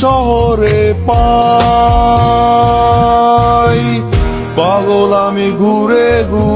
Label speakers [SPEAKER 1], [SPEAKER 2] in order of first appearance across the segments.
[SPEAKER 1] শহরে পাই। পাগল আমি ঘুরে ঘুরে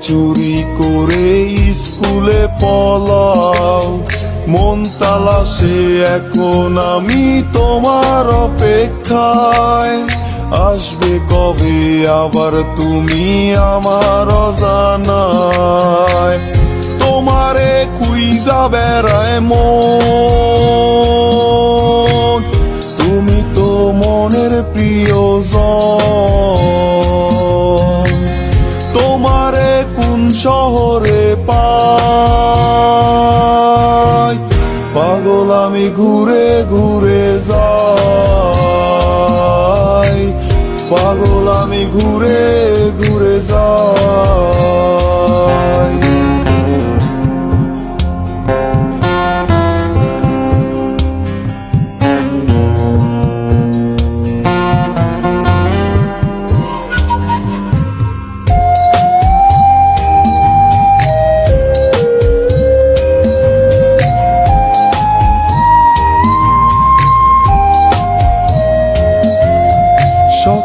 [SPEAKER 1] চুরি করে স্কুলে পলাও। মন তালাশে এখন আমি তোমার অপেক্ষায়। আসবে কবে আবার তুমি আমার অজানায়। তোমারে কুইজা বেড়ায় মন। তোমারে কোন শহরে পাগল আমি ঘুরে ঘুরে যাই। পাগল আমি ঘুরে ঘুরে যাই।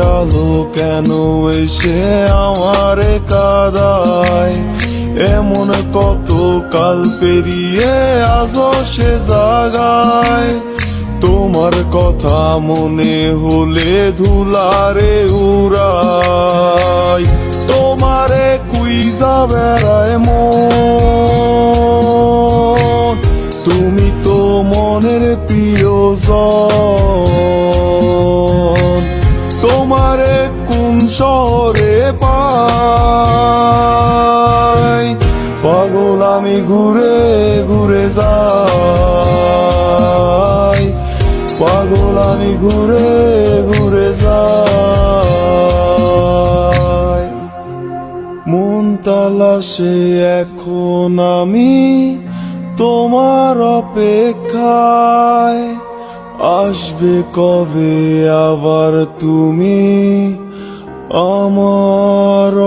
[SPEAKER 1] আলো কেন এসে আমারে কাদায়? এমন কত কাল পেরিয়ে আজ সে জাগায়? তোমার কথা মনে হলে ধুলারে উড়াই। তোমারে কুইজা বেড়ায় মন? তুমি তো মনের প্রিয়জন। শহরে পাই। পাগল আমি ঘুরে ঘুরে যাই। পাগল আমি ঘুরে ঘুরে যাই। মন তালাশে এখন আমি তোমার অপেক্ষায়। আসবে কবে আবার তুমি? অজানা